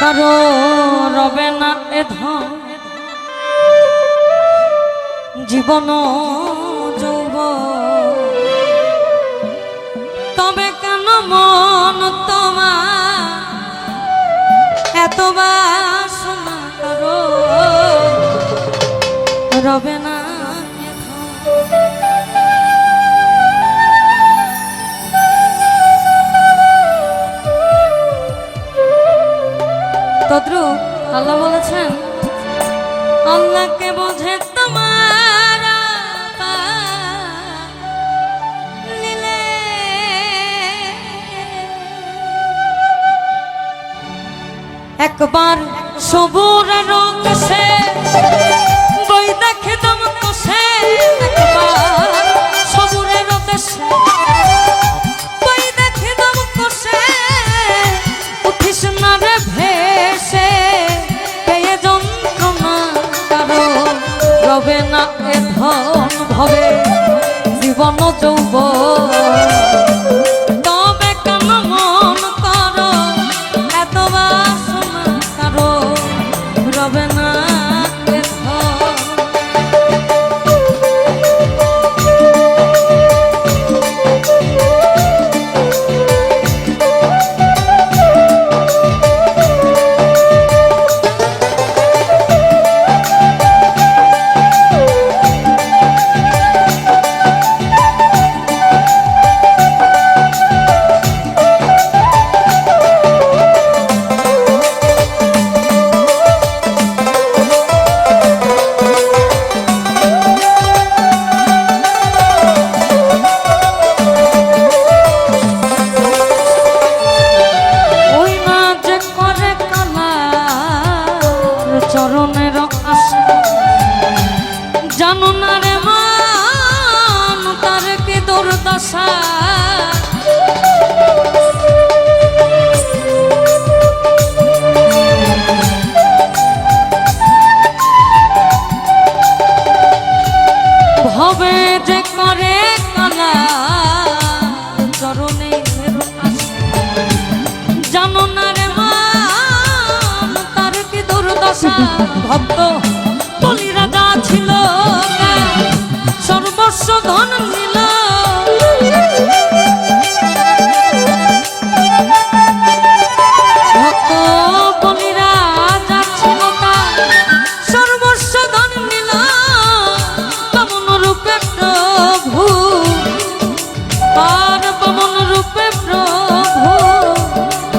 কারও রবে না এ ধন। জীবন যৌব। তবে কেন মন তোমার? এত একবার সবুর রঙ সে, বই দেখে দম কষে, একবার সবুরের রঙ সে। বই দেখে দম কষে, উঠিস না রে ভেসে, পেয়ে যন্ত্রণা কারও রবে না এ ধন ভবে, জীবন যৌব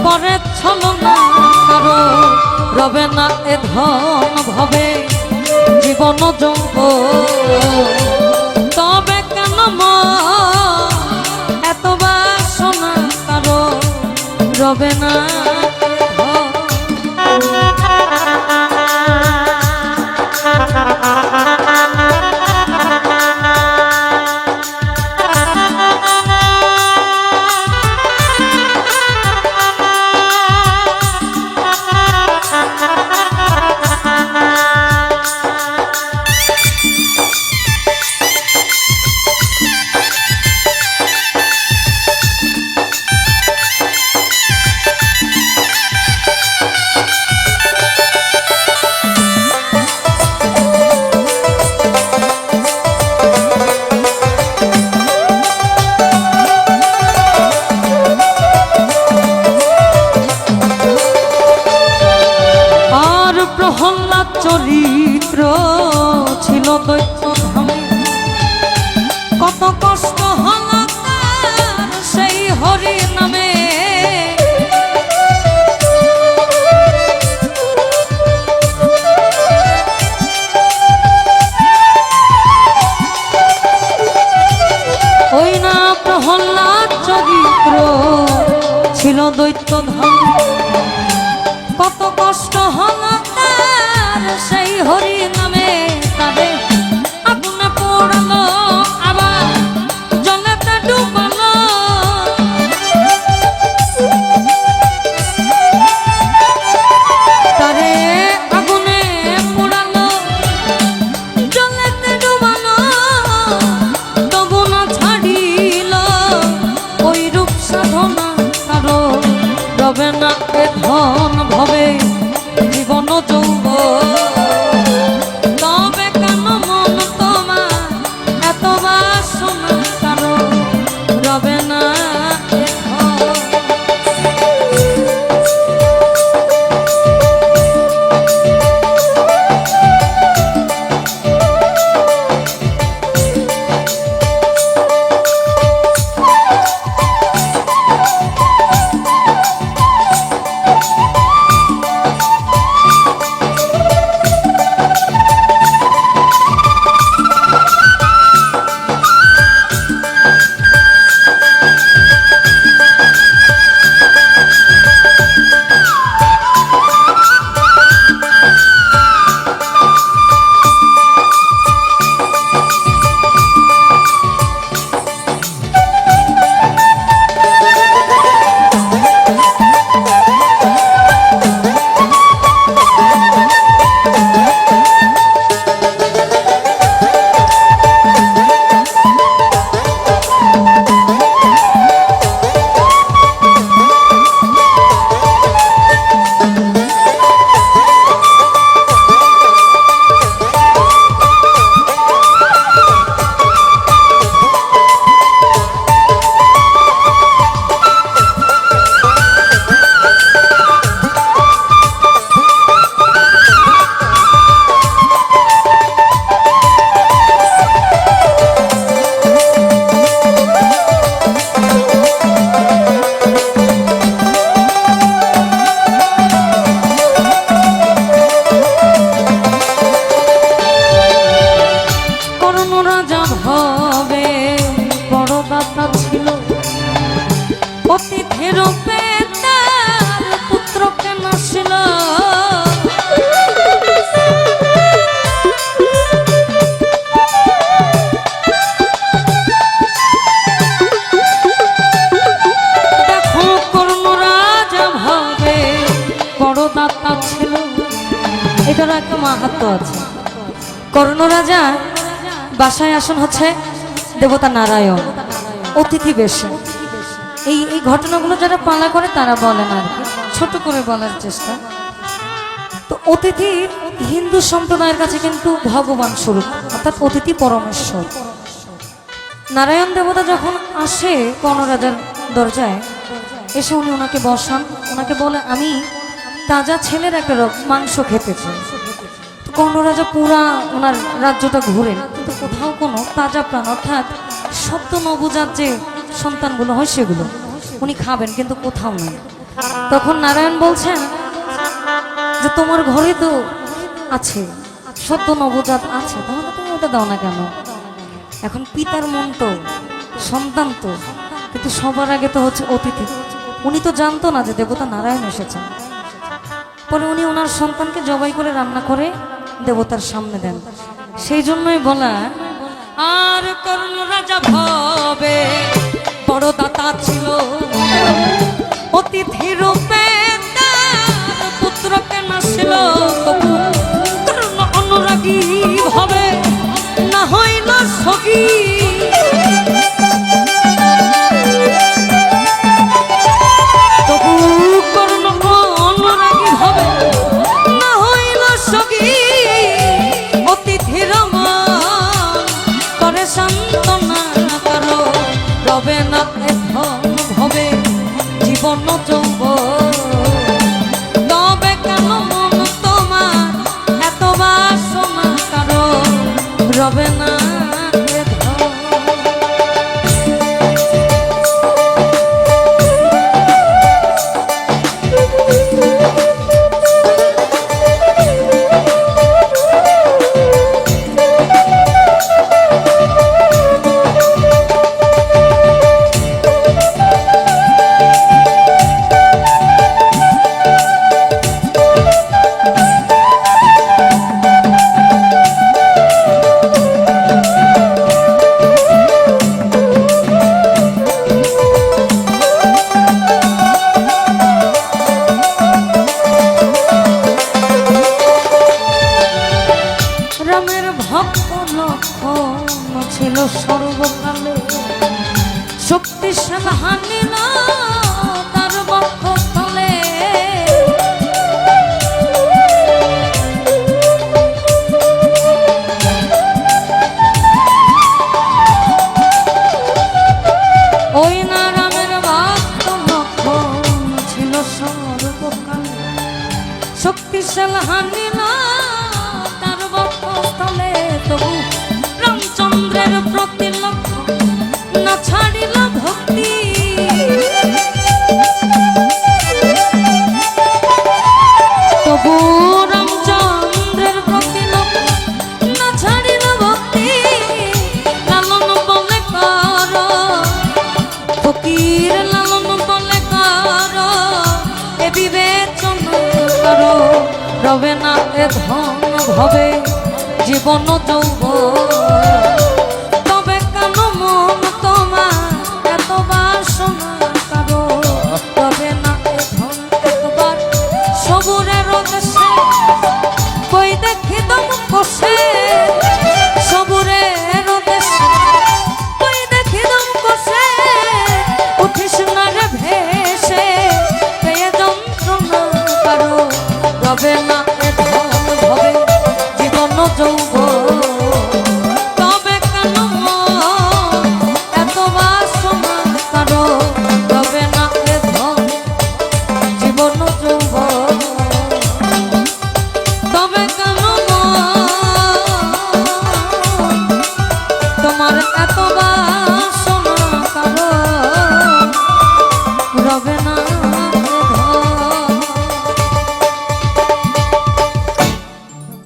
করে ছলনা কারও রবে না এ ধন ভবে জীবন যৌব রবে না। চরিত্র ছিল দৈত্য ধামে। কত কষ্ট হল সেই হরি নামে। ওই না চরিত্র ছিল দৈত্য ধামে। আছে কর্ণ রাজা, বাসায় আসন হচ্ছে দেবতা নারায়ণ, অতিথি বেশে এই এই ঘটনাগুলো যারা পালা করে তারা বলেন আর ছোট করে বলার চেষ্টা। তো অতিথি হিন্দু সম্প্রদায়ের কাছে কিন্তু ভগবান স্বরূপ, অর্থাৎ অতিথি পরমেশ্বর। নারায়ণ দেবতা যখন আসে কর্ণরাজার দরজায়, এসে উনি ওনাকে বসান। ওনাকে বলে, আমি তাজা ছেলের একটা মাংস খেতে চাই। তো কর্ণরাজা পুরা ওনার রাজ্যটা ঘুরেন কিন্তু কোথাও কোনো তাজা প্রাণ, অর্থাৎ সদ্য নবজাত যে সন্তানগুলো হয় সেগুলো উনি খাবেন, কিন্তু কোথাও নেই। তখন নারায়ণ বলছেন যে, তোমার ঘরে তো আছে সদ্য নবজাত আছে, তাহলে তুমি ওটা দাও না কেন? এখন পিতার মন তো, সন্তান তো, কিন্তু সবার আগে তো হচ্ছে অতিথি। উনি তো জানতো না যে দেবতা নারায়ণ এসেছেন। পরে উনি ওনার সন্তানকে জবাই করে রান্না করে দেবতার সামনে দেন। সেই জন্যই বলা, আর কর্ণ রাজা ভবে। বড় দাতা ছিল অতিথি রূপে, তার পুত্রকে নাছিল অনুরাগী ভাবে, না হইল সগী না ভবে জীবন যৌব